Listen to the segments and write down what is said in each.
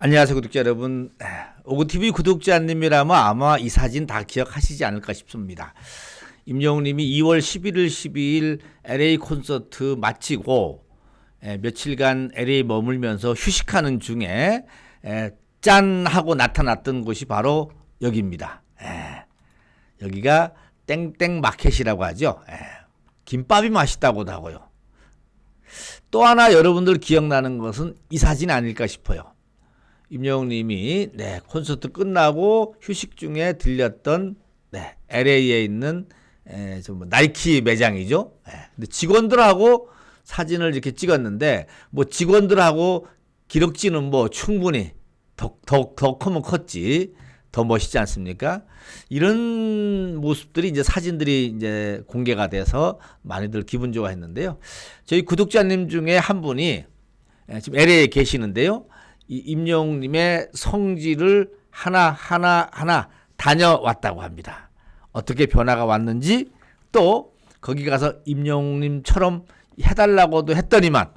안녕하세요 구독자 여러분. 오구TV 구독자님이라면 아마 이 사진 다 기억하시지 않을까 싶습니다. 임영웅님이 2월 11일 12일 LA 콘서트 마치고 에, 며칠간 LA 머물면서 휴식하는 중에 에, 짠 하고 나타났던 곳이 바로 여기입니다. 에, 여기가 땡땡 마켓이라고 하죠. 에, 김밥이 맛있다고도 하고요. 또 하나 여러분들 기억나는 것은 이 사진 아닐까 싶어요 임영웅님이 네 콘서트 끝나고 휴식 중에 들렸던 네 LA에 있는 에, 좀 나이키 매장이죠. 예, 근데 직원들하고 사진을 이렇게 찍었는데 뭐 직원들하고 기럭지는 뭐 충분히 더더더 크면 컸지 더 멋있지 않습니까? 이런 모습들이 이제 사진들이 이제 공개가 돼서 많이들 기분 좋아했는데요. 저희 구독자님 중에 한 분이 예, 지금 LA에 계시는데요. 이 임영웅님의 성질을 하나 하나 하나 다녀왔다고 합니다. 어떻게 변화가 왔는지 또 거기 가서 임영웅님처럼 해달라고도 했더니만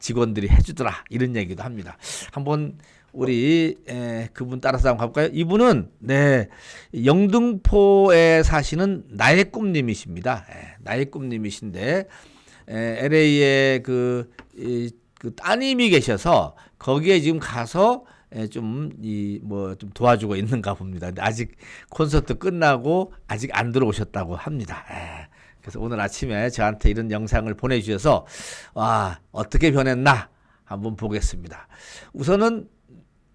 직원들이 해주더라 이런 얘기도 합니다. 한번 우리 에, 그분 따라서 한번 가볼까요? 이분은 네 영등포에 사시는 나의 꿈님이십니다. 에, 나의 꿈님이신데 에, LA에 그, 이, 그 따님이 계셔서 거기에 지금 가서 좀 이 뭐 좀 도와주고 있는가 봅니다. 근데 아직 콘서트 끝나고 아직 안 들어오셨다고 합니다. 에. 그래서 오늘 아침에 저한테 이런 영상을 보내주셔서 와 어떻게 변했나 한번 보겠습니다. 우선은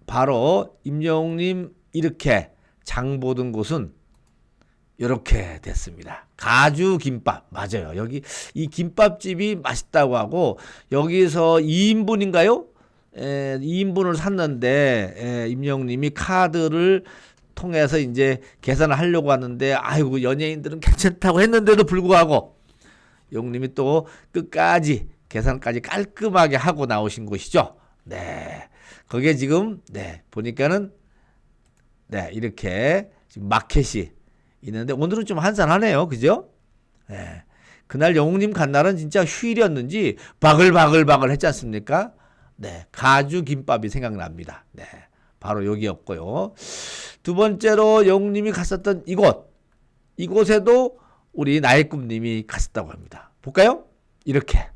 바로 임영웅님 이렇게 장 보던 곳은 이렇게 됐습니다. 가주 김밥 맞아요. 여기 이 김밥집이 맛있다고 하고 여기서 2인분인가요? 에, 2인분을 샀는데 에, 임영님이 카드를 통해서 이제 계산을 하려고 하는데 아이고 연예인들은 괜찮다고 했는데도 불구하고 용님이 또 끝까지 계산까지 깔끔하게 하고 나오신 곳이죠. 네. 거기에 지금 네, 보니까는 네, 이렇게 지금 마켓이 있는데 오늘은 좀 한산하네요. 그죠? 네. 그날 영웅님 간 날은 진짜 휴일이었는지 바글바글바글 했지 않습니까? 네. 가주 김밥이 생각납니다. 네. 바로 여기였고요. 두 번째로 영웅님이 갔었던 이곳. 이곳에도 우리 나의 꿈님이 갔었다고 합니다. 볼까요? 이렇게.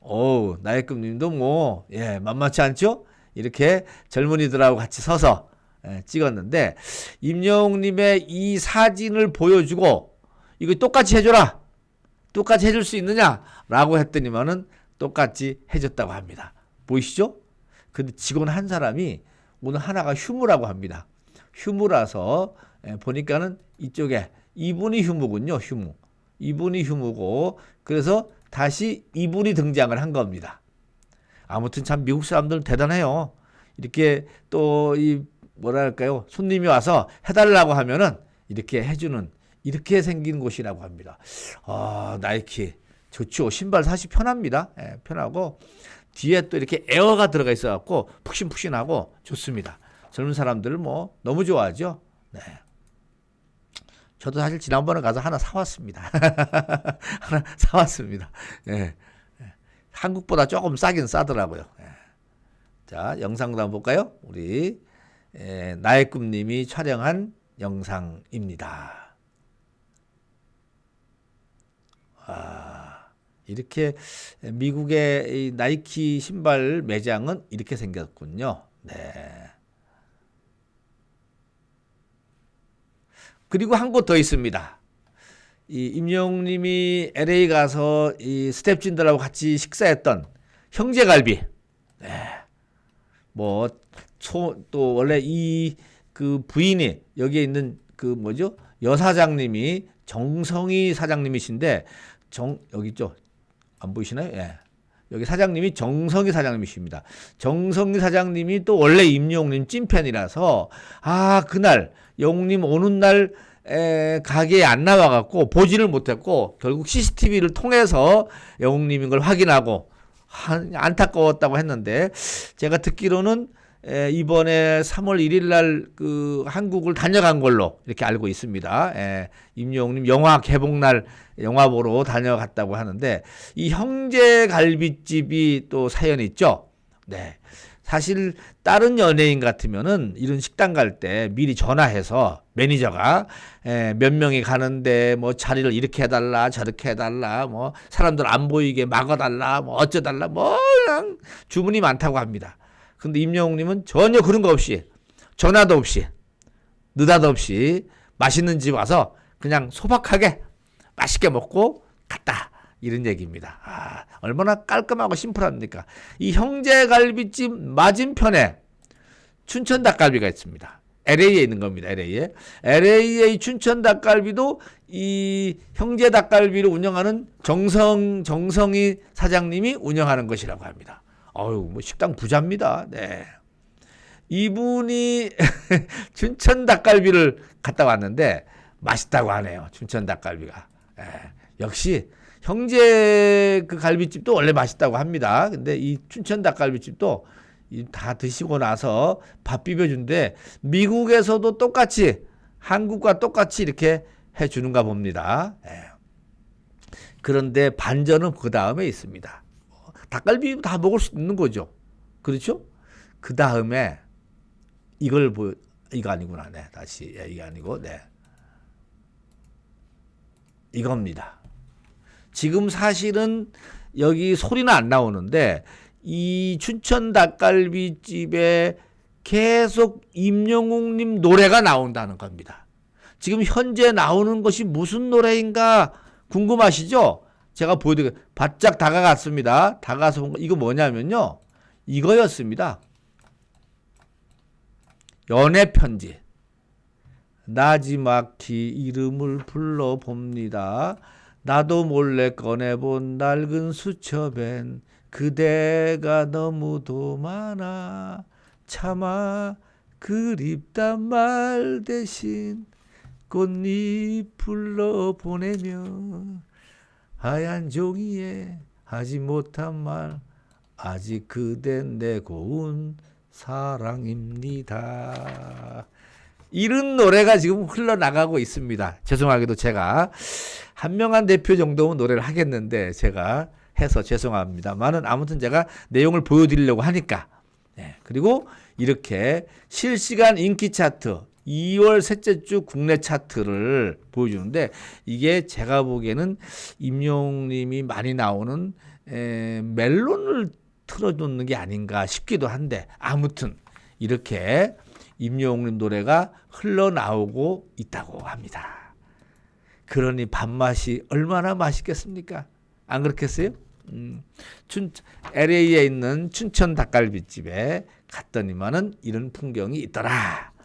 오, 나의 꿈님도 뭐, 예, 만만치 않죠? 이렇게 젊은이들하고 같이 서서 예, 찍었는데, 임영웅님의 이 사진을 보여주고, 이거 똑같이 해줘라! 똑같이 해줄 수 있느냐? 라고 했더니만은 똑같이 해줬다고 합니다. 보이시죠? 근데 직원 한 사람이 오늘 하나가 휴무라고 합니다. 휴무라서 예, 보니까는 이쪽에 이분이 휴무군요. 휴무. 이분이 휴무고 그래서 다시 이분이 등장을 한 겁니다. 아무튼 참 미국 사람들 대단해요. 이렇게 또 이 뭐랄까요 손님이 와서 해달라고 하면은 이렇게 해주는 이렇게 생긴 곳이라고 합니다. 아 나이키 좋죠. 신발 사실 편합니다. 예, 편하고 뒤에 또 이렇게 에어가 들어가 있어 갖고 푹신푹신하고 좋습니다. 젊은 사람들을 뭐 너무 좋아하죠. 네. 저도 사실 지난번에 가서 하나 사왔습니다. 하나 사왔습니다. 예. 예. 한국보다 조금 싸긴 싸더라고요. 예. 자, 영상도 한번 볼까요? 우리 예, 나의 꿈님이 촬영한 영상입니다. 아, 이렇게 미국의 이 나이키 신발 매장은 이렇게 생겼군요. 네. 그리고 한 곳 더 있습니다. 이 임영웅님이 LA 가서 이 스텝진들하고 같이 식사했던 형제갈비. 네. 뭐, 초, 또 원래 이 그 부인이 여기에 있는 그 뭐죠? 여사장님이 정성희 사장님이신데 정, 여기 있죠? 안 보이시나요? 예. 여기 사장님이 정성희 사장님이십니다. 정성희 사장님이 또 원래 임영웅님 찐팬이라서 아 그날 영웅님 오는 날 에, 가게에 안 나와갖고 보지를 못했고 결국 CCTV를 통해서 영웅님인 걸 확인하고 한, 안타까웠다고 했는데 제가 듣기로는 에, 이번에 3월 1일 날 그 한국을 다녀간 걸로 이렇게 알고 있습니다. 에, 임영웅님 영화 개봉 날 영화 보러 다녀갔다고 하는데 이 형제 갈비집이 또 사연이 있죠. 네. 사실 다른 연예인 같으면은 이런 식당 갈 때 미리 전화해서 매니저가 에, 몇 명이 가는데 뭐 자리를 이렇게 해달라 저렇게 해달라 뭐 사람들 안 보이게 막아달라 뭐 어쩌달라 뭐 그냥 주문이 많다고 합니다. 근데 임영웅님은 전혀 그런 거 없이 전화도 없이 느닷 없이 맛있는 집 와서 그냥 소박하게 맛있게 먹고 갔다. 이런 얘기입니다. 아, 얼마나 깔끔하고 심플합니까? 이 형제갈비집 맞은편에 춘천 닭갈비가 있습니다. LA에 있는 겁니다. LA에. LA의 춘천 닭갈비도 이 형제 닭갈비를 운영하는 정성 정성희 사장님이 운영하는 것이라고 합니다. 어유, 뭐 식당 부자입니다. 네. 이분이 춘천 닭갈비를 갔다 왔는데 맛있다고 하네요. 춘천 닭갈비가. 예, 역시 형제 그 갈비집도 원래 맛있다고 합니다. 근데 이 춘천 닭갈비집도 이다 드시고 나서 밥 비벼준데 미국에서도 똑같이 한국과 똑같이 이렇게 해주는가 봅니다. 예. 그런데 반전은 그 다음에 있습니다. 닭갈비 다 먹을 수 있는 거죠. 그렇죠? 그 다음에 이걸 보 이거 아니구나. 네. 다시 예, 이게 아니고 네. 이겁니다. 지금 사실은 여기 소리는 안 나오는데 이 춘천 닭갈비집에 계속 임영웅님 노래가 나온다는 겁니다. 지금 현재 나오는 것이 무슨 노래인가 궁금하시죠? 제가 보여드릴게요. 바짝 다가갔습니다. 다가서 본 거, 이거 뭐냐면요. 이거였습니다. 연애 편지. 나지막히 이름을 불러봅니다. 나도 몰래 꺼내본 낡은 수첩엔 그대가 너무도 많아 차마 그립단 말 대신 꽃잎 불러보내며 하얀 종이에 하지 못한 말 아직 그댄 내 고운 사랑입니다. 이런 노래가 지금 흘러나가고 있습니다. 죄송하게도 제가 한명한 대표 정도면 노래를 하겠는데 제가 해서 죄송합니다만은 아무튼 제가 내용을 보여드리려고 하니까 네. 그리고 이렇게 실시간 인기 차트 2월 셋째 주 국내 차트를 보여주는데 이게 제가 보기에는 임용님이 많이 나오는 에, 멜론을 틀어놓는 게 아닌가 싶기도 한데 아무튼 이렇게 임영웅님 노래가 흘러나오고 있다고 합니다. 그러니 밥맛이 얼마나 맛있겠습니까? 안 그렇겠어요? 음, 춘, LA에 있는 춘천 닭갈비집에 갔더니만은 이런 풍경이 있더라.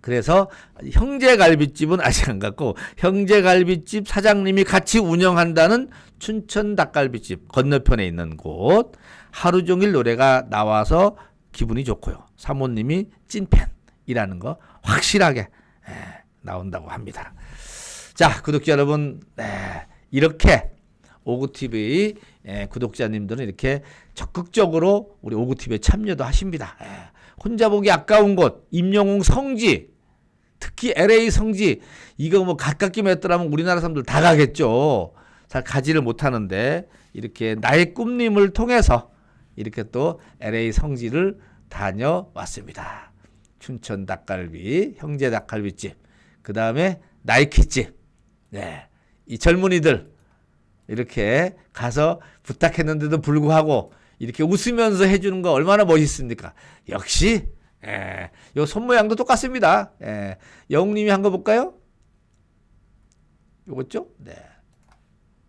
그래서 형제갈비집은 아직 안 갔고 형제갈비집 사장님이 같이 운영한다는 춘천 닭갈비집 건너편에 있는 곳 하루 종일 노래가 나와서 기분이 좋고요. 사모님이 찐팬이라는 거 확실하게 예, 나온다고 합니다. 자, 구독자 여러분, 네, 이렇게 오구TV 예, 구독자님들은 이렇게 적극적으로 우리 오구TV에 참여도 하십니다. 예, 혼자 보기 아까운 곳, 임영웅 성지, 특히 LA 성지, 이거 뭐 가깝게 맺더라면 우리나라 사람들 다 가겠죠. 잘 가지를 못하는데, 이렇게 나의 꿈님을 통해서 이렇게 또 LA 성지를 다녀왔습니다. 춘천 닭갈비, 형제 닭갈비집, 그 다음에 나이키집, 네. 이 젊은이들, 이렇게 가서 부탁했는데도 불구하고 이렇게 웃으면서 해주는 거 얼마나 멋있습니까? 역시, 예, 요 손 모양도 똑같습니다. 예, 영웅님이 한 거 볼까요? 요거죠? 네.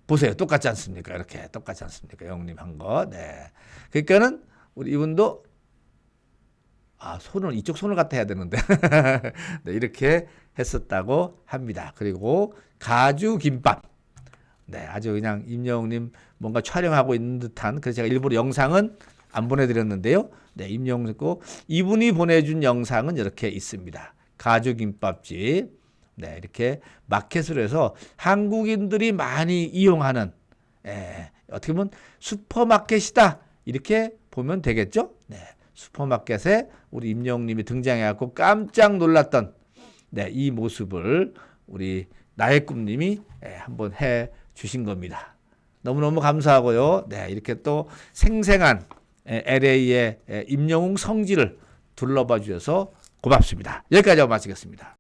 보세요. 똑같지 않습니까? 이렇게 똑같지 않습니까? 영웅님 한 거. 네. 그러니까는 우리 이분도 아, 손을 이쪽 손을 갖다 해야 되는데. 네, 이렇게 했었다고 합니다. 그리고 가주 김밥. 네, 아주 그냥 임영웅님 뭔가 촬영하고 있는 듯한 그래서 제가 일부러 영상은 안 보내드렸는데요. 네, 임영웅 고 이분이 보내준 영상은 이렇게 있습니다. 가주 김밥집. 네, 이렇게 마켓으로 해서 한국인들이 많이 이용하는 예, 어떻게 보면 슈퍼마켓이다 이렇게 보면 되겠죠. 네, 슈퍼마켓에 우리 임영웅님이 등장해갖고 깜짝 놀랐던 네, 이 모습을 우리 나의 꿈님이 예, 한번 해 주신 겁니다. 너무너무 감사하고요. 네, 이렇게 또 생생한 LA의 임영웅 성지를 둘러봐 주셔서 고맙습니다. 여기까지 마치겠습니다.